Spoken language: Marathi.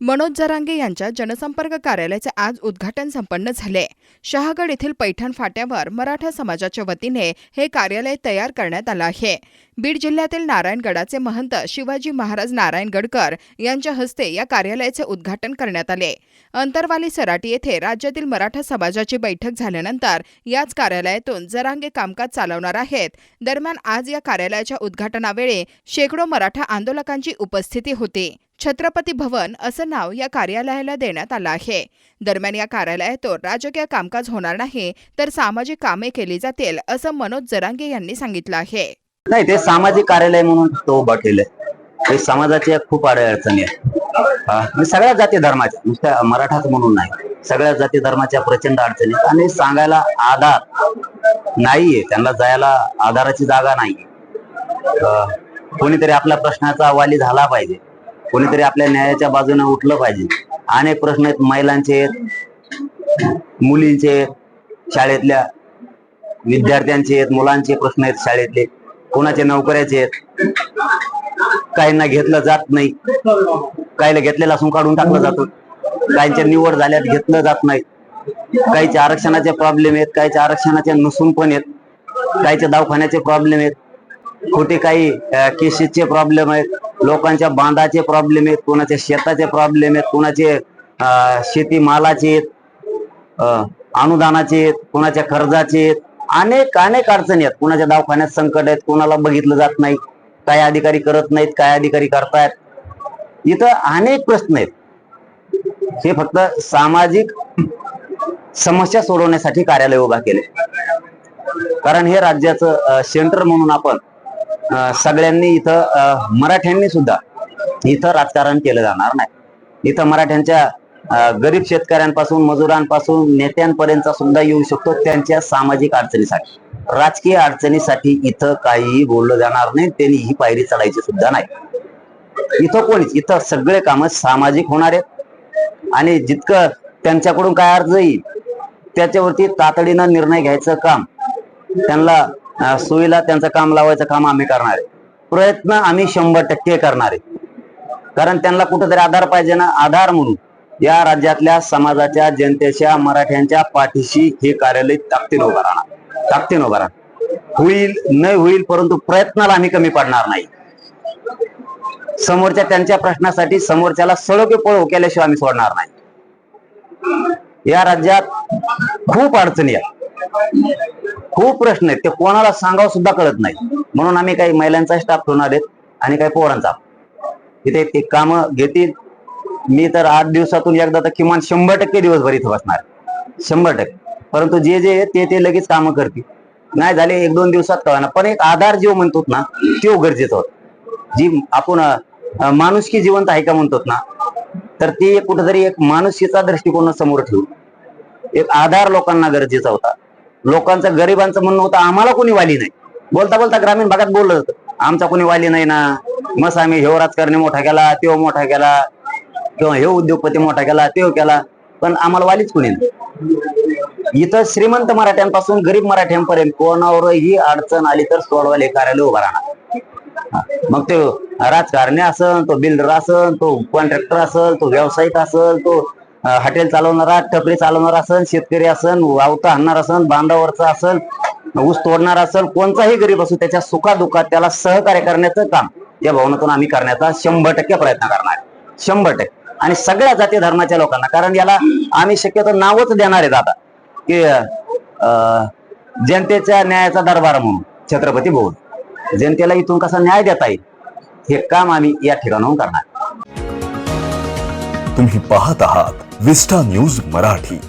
मनोज जरांगे यांच्या जनसंपर्क कार्यालयाचे आज उद्घाटन संपन्न झाले. शहागड येथील पैठण फाट्यावर मराठा समाजाच्या वतीने हे कार्यालय तयार करण्यात आलं आहे. बीड जिल्ह्यातील नारायणगडाचे महंत शिवाजी महाराज नारायणगडकर यांच्या हस्ते या कार्यालयाचे उद्घाटन करण्यात आले. अंतरवाली सराटी येथे राज्यातील मराठा समाजाची बैठक झाल्यानंतर याच कार्यालयातून जरांगे कामकाज चालवणार आहेत. दरम्यान आज या कार्यालयाच्या उद्घाटनावेळी शेकडो मराठा आंदोलकांची उपस्थिती होती. छत्रपती भवन असं नाव या कार्यालयाला देण्यात आलं आहे. दरम्यान या कार्यालयातून राजकीय कामकाज होणार नाही तर सामाजिक कामे केली जातील असं मनोज जरांगे यांनी सांगितलं आहे. नाही ते सामाजिक कार्यालय म्हणून तो उभा केलंय. हे समाजाच्या खूप अडचणी आहेत म्हणजे सगळ्या जाती धर्माच्या नुसत्या मराठाच म्हणून नाही. सगळ्या जाती धर्माच्या प्रचंड अडचणी आणि सांगायला आधार नाहीये त्यांना जायला आधाराची जागा नाहीये. अं, कोणीतरी आपल्या प्रश्नाचा वाली झाला पाहिजे. कोणीतरी आपल्या न्यायाच्या बाजूने उठलं पाहिजे. अनेक प्रश्न आहेत महिलांचे आहेत मुलींचे आहेत, शाळेतल्या विद्यार्थ्यांचे आहेत मुलांचे प्रश्न आहेत शाळेतले. कोणाचे नोकऱ्याचे आहेत? काहींना घेतलं जात नाही. काहीला घेतलेला असून काढून टाकलं जातं. काहींच्या निवड झाल्यात घेतलं जात नाही. काहीच्या आरक्षणाचे प्रॉब्लेम आहेत काहीच्या आरक्षणाचे नसून पण आहेत. काहीच्या दवाखान्याचे प्रॉब्लेम आहेत. खोटे काही केसेसचे प्रॉब्लेम आहेत. लोकांच्या बांधाचे प्रॉब्लेम आहेत. कोणाच्या शेताचे प्रॉब्लेम आहेत. कोणाचे शेती मालाचे आहेत. अनुदानाचे आहेत. कोणाच्या कर्जाचे आहेत. अनेक अनेक अडचणी आहेत. कुणाच्या दवाखान्यात संकट आहेत कोणाला बघितलं जात नाही काय अधिकारी करत नाहीत काय अधिकारी करतायत. इथं अनेक प्रश्न आहेत. हे फक्त सामाजिक समस्या सोडवण्यासाठी कार्यालय उभा केले. कारण हे राज्याचं सेंटर म्हणून आपण सगळ्यांनी इथं अं, मराठ्यांनी सुद्धा इथं राजकारण केलं जाणार नाही. इथं मराठ्यांच्या गरीब शेतकऱ्यांपासून मजुरांपासून नेत्यांपर्यंत सुद्धा येऊ शकतो त्यांच्या सामाजिक अडचणीसाठी. राजकीय अडचणीसाठी इथं काहीही बोललं जाणार नाही त्यांनी ही पायरी चढायची सुद्धा नाही. इथं कोणीच इथं सगळे काम सामाजिक होणार आहेत. आणि जितकं त्यांच्याकडून काय अर्ज येईल त्याच्यावरती तातडीनं निर्णय घ्यायचं काम त्यांना सोयीला त्यांचं काम लावायचं काम आम्ही करणार आहे. प्रयत्न आम्ही शंभर टक्के करणार आहे. कारण त्यांना कुठंतरी आधार पाहिजे ना आधार म्हणून. या राज्यातल्या समाजाच्या जनतेच्या मराठ्यांच्या पाठीशी हे कार्यालय ताकतीन उभं राहणार. ताकतीन उभं राहणार. होईल नाही होईल परंतु प्रयत्नाला आम्ही कमी पडणार नाही. समोरच्या त्यांच्या प्रश्नासाठी समोरच्याला सळके पळो केल्याशिवाय आम्ही सोडणार नाही. या राज्यात खूप अडचणी आहेत. खूप प्रश्न आहेत. ते कोणाला सांगावं सुद्धा कळत नाही. म्हणून आम्ही काही महिलांचा स्टाफ ठेवणार आहेत आणि काही पोरांचा. इथे ते काम घेतील. मी तर आठ दिवसातून एकदा तर किमान शंभर टक्के दिवसभर इथं बसणार. शंभर टक्के. परंतु जे जे ते ते लगेच कामं करतील. नाही झाले एक दोन दिवसात कळणार. पण एक आधार जो म्हणतो ना तो गरजेचा होता. जी आपण माणुसकी जिवंत आहे का म्हणतो ना तर ती कुठेतरी एक माणुसकीचा दृष्टिकोन समोर ठेवू एक आधार लोकांना गरजेचा होता. लोकांचं गरिबांचं म्हणणं होतं आम्हाला कोणी वाली नाही. बोलता बोलता ग्रामीण भागात बोललं जातं. आमचा कोणी वाली नाही ना. मग आम्ही हे राजकारणी मोठा केला तो मोठा केला. किंवा हे उद्योगपती मोठा केला तो केला पण आम्हाला वालीच कोणी इथं श्रीमंत मराठ्यांपासून गरीब मराठ्यांपर्यंत कोणावरही अडचण आली तर सोडवायला कार्यालय उभा राहणार. मग ते राजकारणी असल तो बिल्डर असल तो कॉन्ट्रॅक्टर असल तो व्यावसायिक असल तो हॉटेल चालवणारा टपरी चालवणारा असल शेतकरी असन वावता आणणार असल बांधावरचा असल ऊस तोडणार असल कोणताही गरीब असो त्याच्या सुखादुखात त्याला सहकार्य करण्याचं काम या भवनातून आम्ही करण्याचा शंभर टक्के प्रयत्न करणार. शंभर टक्के. आणि सगळ्या जाती धर्माच्या लोकांना. कारण याला आम्ही शक्यतो नावच देणार आहेत आता. की अं, जनतेच्या न्यायाचा दरबार म्हणून छत्रपती भवन. जनतेला इथून कसा न्याय देता येईल हे काम आम्ही या ठिकाणाहून करणार. तुम्ही पाहत आहात विस्टा न्यूज मराठी.